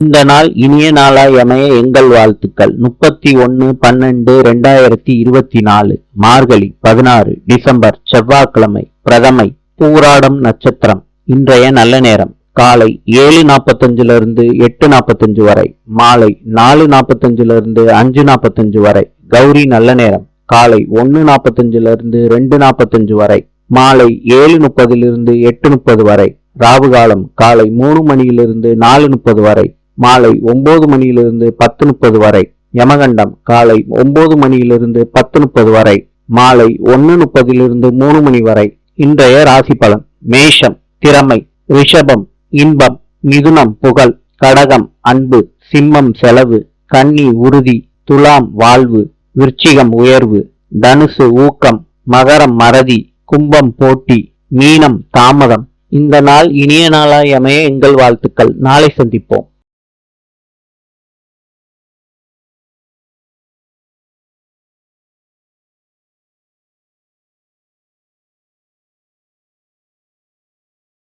இந்த நாள் இனிய நாளாய் அமைய எங்கள் வாழ்த்துக்கள். முப்பத்தி ஒன்று பன்னெண்டு ரெண்டாயிரத்தி இருபத்தி நாலு மார்கழி பதினாறு டிசம்பர் செவ்வாய்க்கிழமை பிரதமை பூராடம் நட்சத்திரம் இன்றைய நல்ல நேரம். காலை ஏழு நாற்பத்தஞ்சுல இருந்து எட்டு நாற்பத்தஞ்சு வரை மாலை நாலு நாற்பத்தஞ்சுல இருந்து அஞ்சு நாற்பத்தஞ்சு வரை கௌரி நல்ல நேரம். காலை ஒன்று நாற்பத்தஞ்சுல இருந்து ரெண்டு நாற்பத்தஞ்சு வரை மாலை ஏழு முப்பதிலிருந்து எட்டு முப்பது வரை ராவுகாலம் காலை மூணு மணியிலிருந்து நாலு முப்பது வரை மாலை ஒன்பது மணியிலிருந்து பத்து முப்பது வரை. யமகண்டம் காலை ஒன்பது மணியிலிருந்து பத்து முப்பது வரை. மாலை ஒன்னு முப்பதிலிருந்து மூணு மணி வரை. இன்றைய ராசி பலன் மேஷம் திறமை ரிஷபம் இன்பம் மிதுனம் புகழ் கடகம் அன்பு சிம்மம் செலவு கன்னி உறுதி துலாம் வாழ்வு விருச்சிகம் உயர்வு தனுசு ஊக்கம் மகரம் மறதி கும்பம் போட்டி மீனம் தாமதம். இந்த நாள் இனிய நாளாய் அமைய எங்கள் வாழ்த்துக்கள். நாளை சந்திப்போம்.